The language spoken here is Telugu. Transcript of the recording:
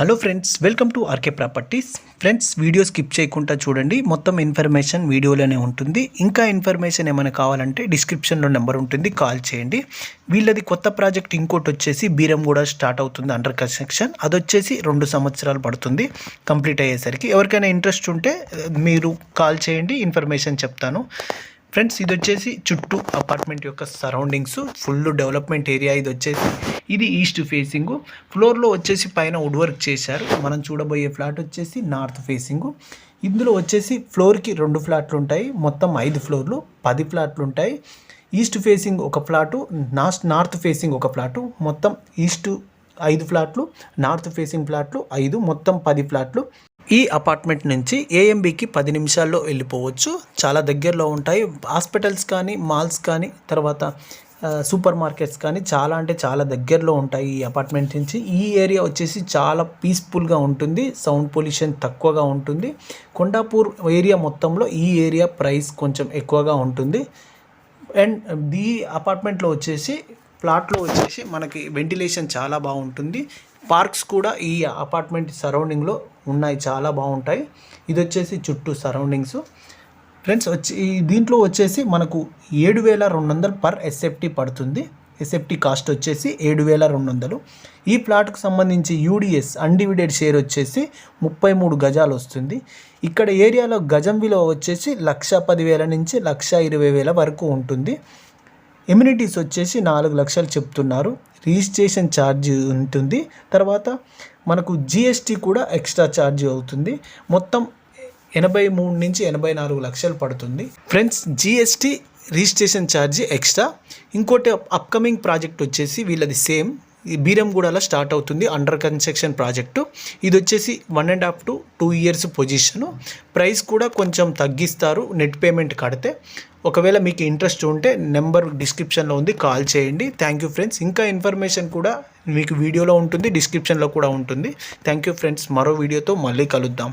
Hello friends welcome to RK properties friends video skip చేయకుండా చూడండి. మొత్తం ఇన్ఫర్మేషన్ వీడియోలోనే ఉంటుంది. ఇంకా ఇన్ఫర్మేషన్ ఏమైనా కావాలంటే డిస్క్రిప్షన్లో నెంబర్ ఉంటుంది. కాల్ చేయండి. వీళ్ళది కొత్త ప్రాజెక్ట్ ఇంకోటి వచ్చేసి బీరం కూడా స్టార్ట్ అవుతుంది అండర్ కన్స్ట్రక్షన్ అది వచ్చేసి రెండు సంవత్సరాలు పడుతుంది. కంప్లీట్ అయ్యేసరికి. ఎవరికైనా ఇంట్రెస్ట్ ఉంటే మీరు కాల్ చేయండి. ఇన్ఫర్మేషన్ చెప్తాను. ఫ్రెండ్స్ ఇది వచ్చేసి చుట్టూ అపార్ట్మెంట్ యొక్క సరౌండింగ్స్ ఫుల్ డెవలప్మెంట్ ఏరియా ఇది వచ్చేసి. ఇది ఈస్ట్ ఫేసింగ్ ఫ్లోర్లో వచ్చేసి పైన వుడ్ వర్క్ చేశారు. మనం చూడబోయే ఫ్లాట్ వచ్చేసి నార్త్ ఫేసింగ్ ఇందులో వచ్చేసి ఫ్లోర్కి రెండు ఫ్లాట్లు ఉంటాయి. మొత్తం ఐదు ఫ్లోర్లు పది ఫ్లాట్లు ఉంటాయి. ఈస్ట్ ఫేసింగ్ ఒక ఫ్లాటు నాస్ట్ నార్త్ ఫేసింగ్ ఒక ఫ్లాటు మొత్తం ఈస్ట్ ఐదు ఫ్లాట్లు నార్త్ ఫేసింగ్ ఫ్లాట్లు ఐదు మొత్తం పది ఫ్లాట్లు ఈ అపార్ట్మెంట్ నుంచి ఏఎంబికి పది నిమిషాల్లో వెళ్ళిపోవచ్చు. చాలా దగ్గరలో ఉంటాయి. హాస్పిటల్స్ కానీ మాల్స్ కానీ తర్వాత సూపర్ మార్కెట్స్ కానీ చాలా అంటే చాలా దగ్గరలో ఉంటాయి ఈ అపార్ట్మెంట్ నుంచి. ఈ ఏరియా వచ్చేసి చాలా పీస్ఫుల్గా ఉంటుంది. సౌండ్ పొల్యూషన్ తక్కువగా ఉంటుంది. కొండాపూర్ ఏరియా మొత్తంలో ఈ ఏరియా ప్రైస్ కొంచెం ఎక్కువగా ఉంటుంది. అండ్ ఈ అపార్ట్మెంట్లో వచ్చేసి ప్లాట్లో వచ్చేసి మనకి వెంటిలేషన్ చాలా బాగుంటుంది. పార్క్స్ కూడా ఈ అపార్ట్మెంట్ సరౌండింగ్లో ఉన్నాయి చాలా బాగుంటాయి. ఇది వచ్చేసి చుట్టూ సరౌండింగ్స్. ఫ్రెండ్స్ వచ్చి దీంట్లో వచ్చేసి మనకు ఏడు వేల రెండు వందలు పర్ ఎస్ఎఫ్టీ పడుతుంది. ఎస్ఎఫ్టీ కాస్ట్ వచ్చేసి ఏడు వేల రెండు వందలు. ఈ ప్లాట్కు సంబంధించి యూడిఎస్ అన్డివిడెడ్ షేర్ వచ్చేసి ముప్పై మూడు గజాలు వస్తుంది. ఇక్కడ ఏరియాలో గజం విలువ వచ్చేసి లక్ష పదివేల నుంచి లక్ష ఇరవై వేల వరకు ఉంటుంది. ఎమ్యూనిటీస్ వచ్చేసి నాలుగు లక్షలు చెప్తున్నారు. రిజిస్ట్రేషన్ ఛార్జ్ ఉంటుంది. తర్వాత మనకు జిఎస్టీ కూడా ఎక్స్ట్రా ఛార్జ్ అవుతుంది. మొత్తం ఎనభై మూడు నుంచి ఎనభై నాలుగు లక్షలు పడుతుంది. Friends GST registration charge extra ఇంకోటి అప్కమింగ్ ప్రాజెక్ట్ వచ్చేసి వీళ్ళది సేమ్ బీరంగూడలో స్టార్ట్ అవుతుంది అండర్ కన్స్ట్రక్షన్ ప్రాజెక్టు. ఇది వచ్చేసి one and half to two years position. Price కూడా కొంచెం తగ్గిస్తారు నెట్ పేమెంట్ కడితే. ఒకవేళ మీకు ఇంట్రెస్ట్ ఉంటే నెంబర్ డిస్క్రిప్షన్లో ఉంది కాల్ చేయండి. Thank you friends. ఇంకా ఇన్ఫర్మేషన్ కూడా మీకు వీడియోలో ఉంటుంది డిస్క్రిప్షన్లో కూడా ఉంటుంది. Thank you friends. మరో వీడియోతో మళ్ళీ కలుద్దాం.